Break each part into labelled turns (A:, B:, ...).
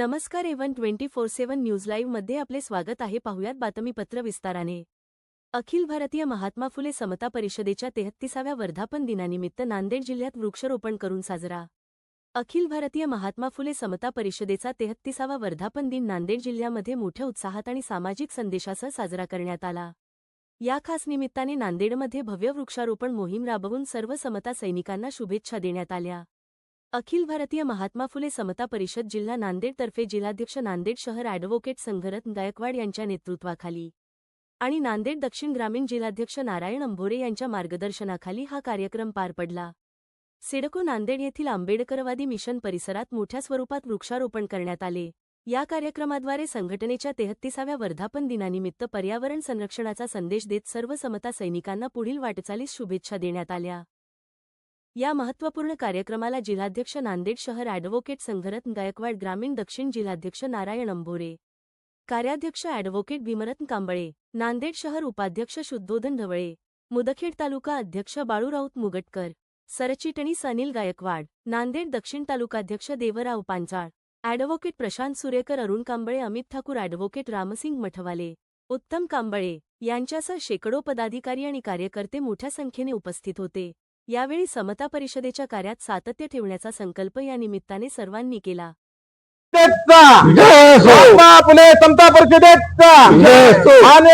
A: नमस्कार even twenty four seven news लाईव्हमध्ये आपले स्वागत आहे. पाहुयात बातमीपत्र विस्ताराने. अखिल भारतीय महात्मा फुले समता परिषदेच्या तेहत्तीसाव्या वर्धापन दिनानिमित्त नांदेड जिल्ह्यात वृक्षारोपण करून साजरा. अखिल भारतीय महात्मा फुले समता परिषदेचा तेहत्तीसावा वर्धापन दिन नांदेड जिल्ह्यामध्ये मोठ्या उत्साहात आणि सामाजिक संदेशासह साजरा करण्यात आला. या खास निमित्ताने नांदेडमध्ये भव्य वृक्षारोपण मोहीम राबवून सर्व समता सैनिकांना शुभेच्छा देण्यात आल्या. अखिल भारतीय महात्मा फुले समता परिषद जिल्हा नांदेडतर्फे जिल्हाध्यक्ष नांदेड शहर ॲडव्होकेट संघरत गायकवाड यांच्या नेतृत्वाखाली आणि नांदेड दक्षिण ग्रामीण जिल्हाध्यक्ष नारायण अंभोरे यांच्या मार्गदर्शनाखाली हा कार्यक्रम पार पडला. सिडको नांदेड येथील आंबेडकरवादी मिशन परिसरात मोठ्या स्वरूपात वृक्षारोपण करण्यात आले. या कार्यक्रमाद्वारे संघटनेच्या तेहत्तीसाव्या वर्धापन दिनानिमित्त पर्यावरण संरक्षणाचा संदेश देत सर्व समता सैनिकांना पुढील वाटचालीस शुभेच्छा देण्यात आल्या. या महत्त्वपूर्ण कार्यक्रमाला जिल्हाध्यक्ष नांदेड शहर ॲडव्होकेट संघरत्न गायकवाड ग्रामीण दक्षिण जिल्हाध्यक्ष नारायण अंभोरे कार्याध्यक्ष ॲडव्होकेट भीमरत्न कांबळे नांदेड शहर उपाध्यक्ष शुद्धोधन ढवळे मुदखेड तालुका अध्यक्ष बाळू राऊत मुगटकर सरचिटणीस अनिल गायकवाड नांदेड दक्षिण तालुकाध्यक्ष देवराव पांचाळ ॲडव्होकेट प्रशांत सुरेकर अरुण कांबळे अमित ठाकूर ॲडव्होकेट रामसिंग मठवाले उत्तम कांबळे यांच्यासह शेकडो पदाधिकारी आणि कार्यकर्ते मोठ्या संख्येने उपस्थित होते. यावेळी समता परिषदेच्या कार्यात सातत्य ठेवण्याचा संकल्प या निमित्ताने सर्वांनी केला.
B: फुले समता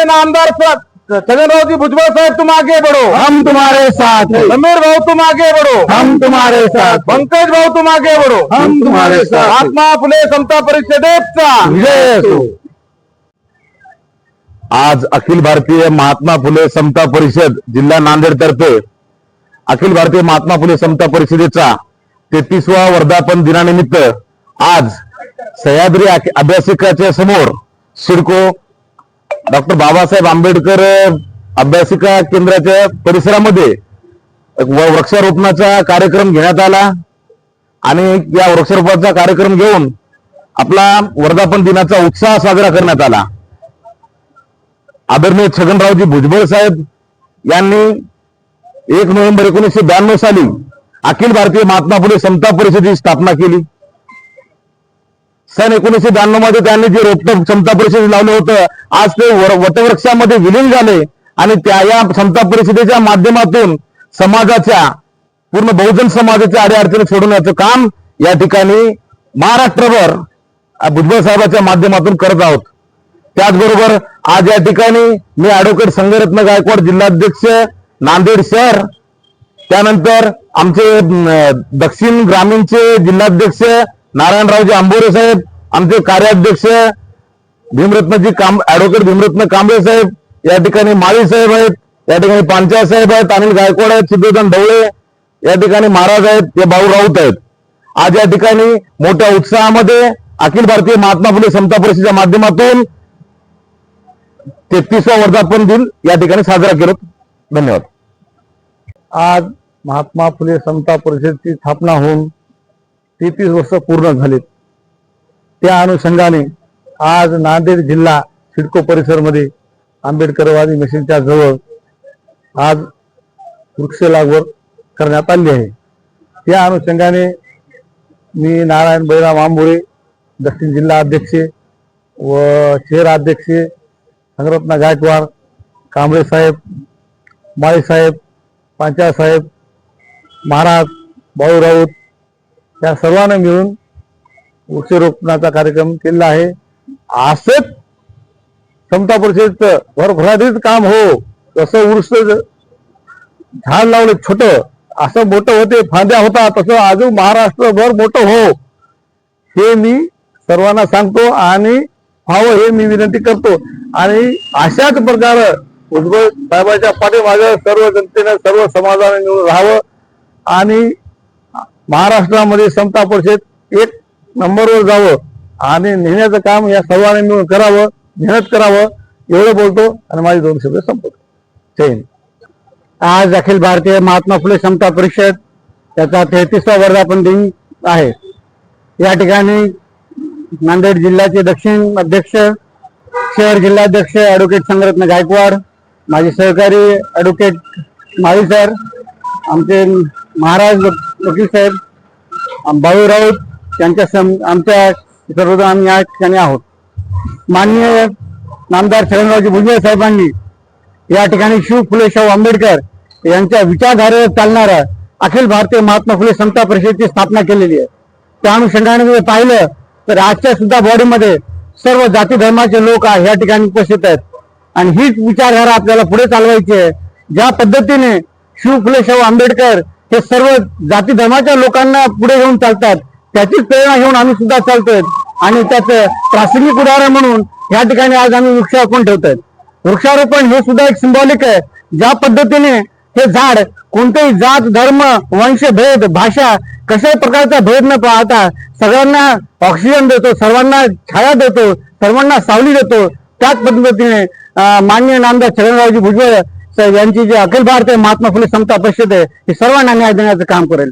B: नामदार स- छगनरावजी भुजबळ साहेब तुम आगे बढ़ो
C: हम तुम्हारे साथ हैं।
B: समीर भाऊ तुम आगे बढ़ो
C: हम तुम्हारे साथ
B: पंकज भाऊ तुम आगे बढ़ो
C: हम तुम्हारे साथ.
B: महात्मा फुले समता परिषदेचा.
C: आज अखिल भारतीय महात्मा फुले समता परिषद जिल्हा नांदेड तर्फे अखिल भारतीय महात्मा फुले समता परिषदेचा तेहतीसवा वर्धापन दिनानिमित्त आज सह्याद्री अभ्यासिकाच्या समोर सिडको डॉक्टर बाबासाहेब आंबेडकर अभ्यासिका केंद्राच्या परिसरामध्ये वृक्षारोपणाचा कार्यक्रम घेण्यात आला. आणि या वृक्षारोपणाचा कार्यक्रम घेऊन आपला वर्धापन दिनाचा उत्साह साजरा करण्यात आला. आदरणीय छगनरावजी भुजबळ साहेब यांनी एक नोव्हेंबर एकोणीसशे ब्याण्णव साली अखिल भारतीय महात्मा फुले समता परिषदेची स्थापना केली. सन एकोणीसशे ब्याण्णवमध्ये त्यांनी जे रोपट समता परिषद लावलं होतं आज ते वटवृक्षामध्ये विलीन झाले आणि त्या या समता परिषदेच्या माध्यमातून समाजाच्या पूर्ण बहुजन समाजाच्या अडीअडचणी सोडवण्याचं काम या ठिकाणी महाराष्ट्रभर भुजबळ साहेबांच्या माध्यमातून करत आहोत. त्याचबरोबर आज या ठिकाणी मी ॲडव्होकेट संघरत्न गायकवाड जिल्हाध्यक्ष नांदेड शहर. त्यानंतर आमचे दक्षिण ग्रामीणचे जिल्हाध्यक्ष नारायणरावजी आंबोरे साहेब आमचे कार्याध्यक्ष भीमरत्नजी काम ऍडव्होकेट भीमरत्न कांबळे साहेब या ठिकाणी माळी साहेब आहेत या ठिकाणी पांचाळ साहेब आहेत अनिल गायकवाड आहेत सिद्धोधन ढवळे या ठिकाणी महाराज आहेत ते भाऊ राऊत आहेत. आज या ठिकाणी मोठ्या उत्साहामध्ये अखिल भारतीय महात्मा फुले समता परिषदेच्या माध्यमातून तेहतीसवा वर्धापन दिन या ठिकाणी साजरा केला धन्यवाद.
B: आज महात्मा फुले समता परिषदेची स्थापना होऊन तेहतीस वर्ष पूर्ण झालीत. त्या अनुषंगाने आज नांदेड जिल्हा सिडको परिसरमध्ये आंबेडकरवादी मिशनच्या जवळ आज वृक्ष लागवड करण्यात आली आहे. त्या अनुषंगाने मी नारायण बैराम आंबोरे दक्षिण जिल्हा अध्यक्ष व शहराध्यक्ष संगरत्ना गायकवाड कांबळे साहेब माळीसाहेब साहेब महाराज भाऊ राऊत या सर्वांना मिळून वृक्षारोपणाचा कार्यक्रम केलेला आहे. असंच समता परिषदेचं भरभराटीच काम हो तसं वृक्ष झाड लावलं छोट असं मोठं होते फांद्या होता तसं अजून महाराष्ट्रभर मोठं हो. हे मी सर्वांना सांगतो आणि व्हावं हे मी विनंती करतो. आणि अशाच प्रकारे भुजबळ साहेबांच्या पाठीमागे सर्व जनतेनं सर्व समाजाने मिळून राहावं आणि महाराष्ट्रामध्ये समता परिषद एक नंबरवर जावं आणि नेण्याचं काम या सर्वांनी मिळून करावं मेहनत करावं एवढं बोलतो आणि माझे दोन शब्द संपवतो. जय हिंद. आज अखिल भारतीय महात्मा फुले समता परिषद त्याचा तेहतीसवा वर्धापन दिन आहे. या ठिकाणी नांदेड जिल्ह्याचे दक्षिण अध्यक्ष शहर जिल्हाध्यक्ष ॲडव्होकेट संगरत्न गायकवाड माझे सहकारी ॲडव्होकेट माळी सर आमचे महाराज वकील साहेब भाऊ राऊत यांच्या सम आमच्या सर्वजण आम्ही या ठिकाणी आहोत. माननीय नामदार शरणरावजी भुजबळ साहेबांनी या ठिकाणी शिव फुले शाहू आंबेडकर यांच्या विचारधारेवर चालणाऱ्या अखिल भारतीय महात्मा फुले समता परिषदेची स्थापना केलेली आहे. त्या अनुषंगाने जर पाहिलं तर आजच्या सुद्धा बॉडीमध्ये सर्व जाती धर्माचे लोक आहे या ठिकाणी उपस्थित आहेत. आणि हीच विचारधारा आपल्याला पुढे चालवायची आहे. ज्या पद्धतीने शिव फुले शाहू आंबेडकर हे सर्व जाती धर्माच्या लोकांना पुढे घेऊन चालतात त्याचीच प्रेरणा घेऊन आम्ही सुद्धा चालतोय. आणि त्याचं प्रासंगिक उदाहरण म्हणून या ठिकाणी आज आम्ही वृक्षारोपण ठेवतोय. वृक्षारोपण हे सुद्धा एक सिंबॉलिक आहे. ज्या पद्धतीने हे झाड कोणतेही जात धर्म वंश भेद भाषा कशाही प्रकारचा भेद न पाहता सगळ्यांना ऑक्सिजन देतो सर्वांना छाया देतो सर्वांना सावली देतो त्याच पद्धतीने मान्य माननीय नामदार छगनरावजी भुजबळ यांची जी अखिल भारतीय महात्मा फुले समता परिषद आहे ही सर्वांना न्याय देण्याचं काम करेल